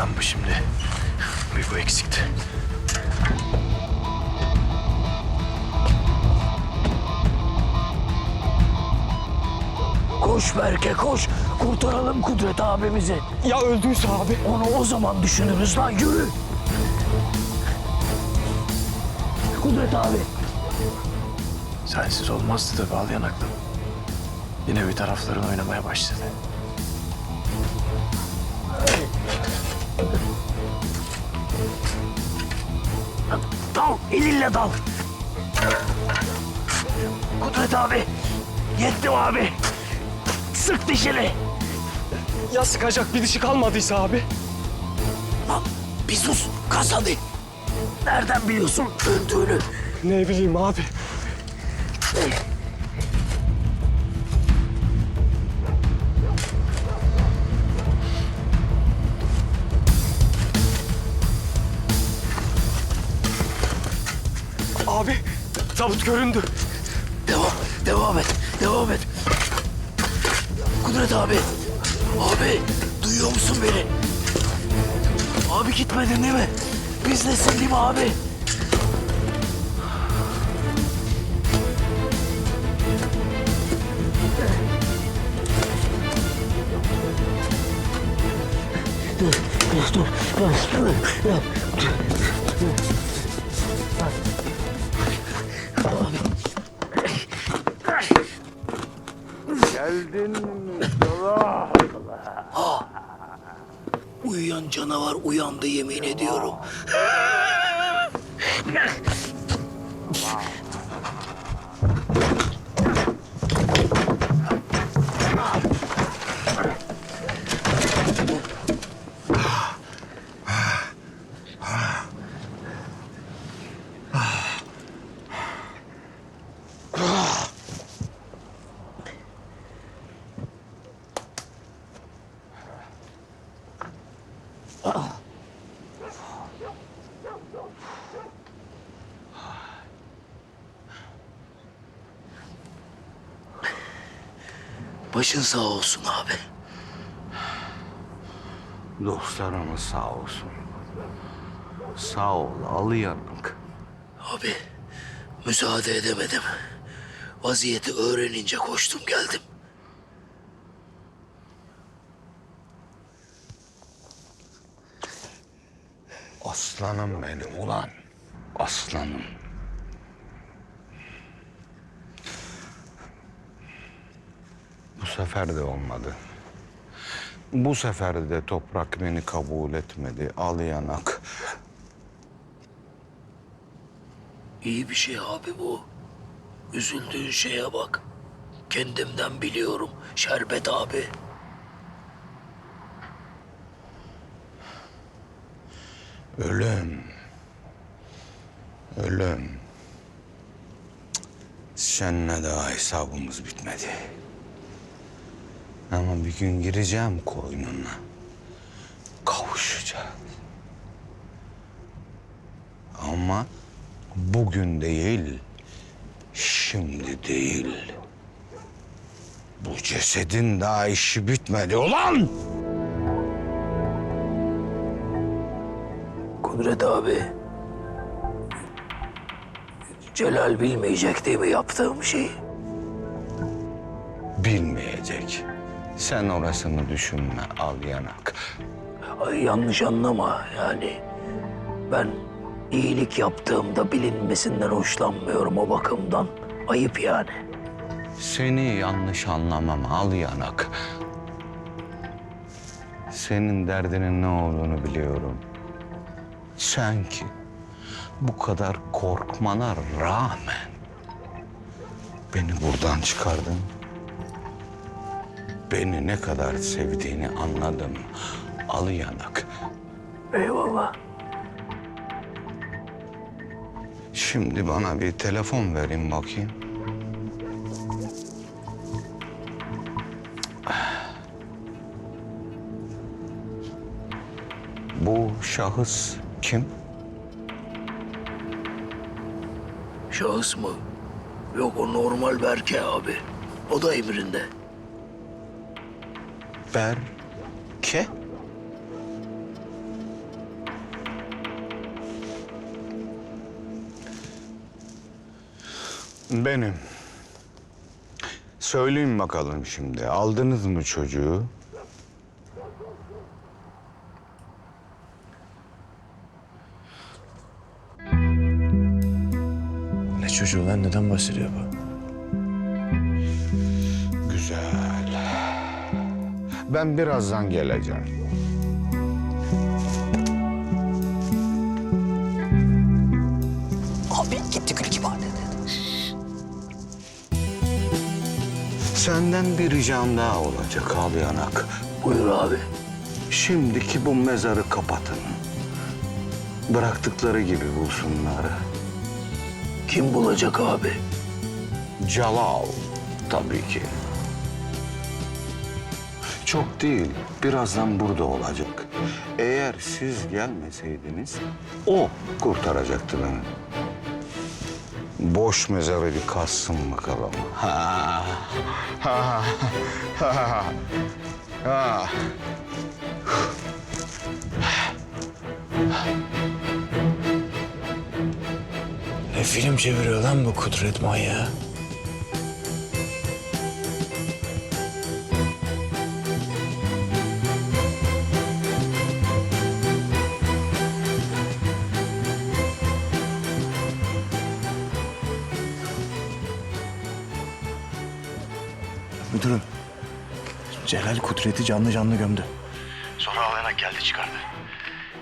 Lan bu şimdi? Bir bu eksikti. Koş Berke koş. Kurtaralım Kudret abimizi. Ya öldüyse abi? Onu o zaman düşünürüz lan yürü. Kudret abi. Sensiz olmazdı da bal yanaklı. Yine bir tarafların oynamaya başladı. Dal elinle dal. Kudret abi. Yettim abi. Sık dişini. Ya sıkacak bir dişi kalmadıysa abi? Lan bir sus. Kas hadi. Nereden biliyorsun öldüğünü? Ne bileyim abi. Tabut göründü. Devam, devam et, devam et. Kudret abi. Abi, duyuyor musun beni? Abi gitmedin değil mi? Bizlesin değil mi abi? Dur, dur, dur, dur, dur, dur. Uyuyan canavar uyandı yemin ediyorum. Başın sağ olsun abi. Dostlarımız sağ olsun. Sağ ol alı yanık. Abi müsaade edemedim. Vaziyeti öğrenince koştum geldim. Aslanım benim ulan. Aslanım. Bu sefer de olmadı. Bu sefer de toprak beni kabul etmedi. Al yanak. İyi bir şey abi bu. Üzüldüğün şeye bak. Kendimden biliyorum Şerbet abi. Ölüm. Ölüm. Seninle daha hesabımız bitmedi. Ama bir gün gireceğim koynuna. Kavuşacağız. Ama bugün değil, şimdi değil. Bu cesedin daha işi bitmedi ulan! Kudret abi. Celal bilmeyecek değil mi yaptığım şeyi? Bilmeyecek. Sen orasını düşünme al yanak. Ay, yanlış anlama yani. Ben iyilik yaptığımda bilinmesinden hoşlanmıyorum o bakımdan. Ayıp yani. Seni yanlış anlamam al yanak. Senin derdinin ne olduğunu biliyorum. Sen ki bu kadar korkmana rağmen beni buradan çıkardın. Beni ne kadar sevdiğini anladım. Al yanak. Eyvallah. Şimdi bana bir telefon verin bakayım. Bu şahıs kim? Şahıs mı? Yok o normal Berke abi. O da emrinde. Berke? Benim. Söyleyin bakalım şimdi. Aldınız mı çocuğu? Çocuğu lan neden bahsediyor bu? Güzel. Ben birazdan geleceğim. Abi gitti gül gibi annede. Senden bir ricam daha olacak al yanak. Buyur abi. Şimdiki bu mezarı kapatın. Bıraktıkları gibi bulsunlar. Kim bulacak abi? Celal tabii ki. Çok değil, birazdan burada olacak. Eğer siz gelmeseydiniz, o kurtaracaktı beni. Boş mezarı bir kazsın bakalım. Ha, ha, ha, ha. Ne film çeviriyor lan bu kudret manyağı? Müdürüm, Celal Kudret'i canlı canlı gömdü. Sonra alayanak geldi çıkardı.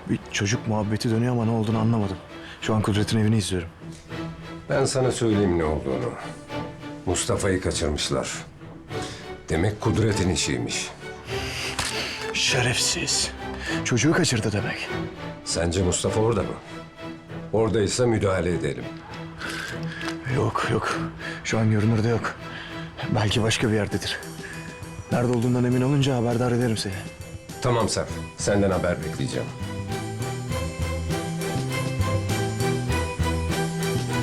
Bir çocuk muhabbeti dönüyor ama ne olduğunu anlamadım. Şu an Kudret'in evini izliyorum. Ben sana söyleyeyim ne olduğunu. Mustafa'yı kaçırmışlar. Demek Kudret'in işiymiş. Şerefsiz. Çocuğu kaçırdı demek. Sence Mustafa orada mı? Oradaysa müdahale edelim. Yok yok. Şu an görünürde yok. Belki başka bir yerdedir. Nerede olduğundan emin olunca haberdar ederim seni. Tamam Sef, senden haber bekleyeceğim.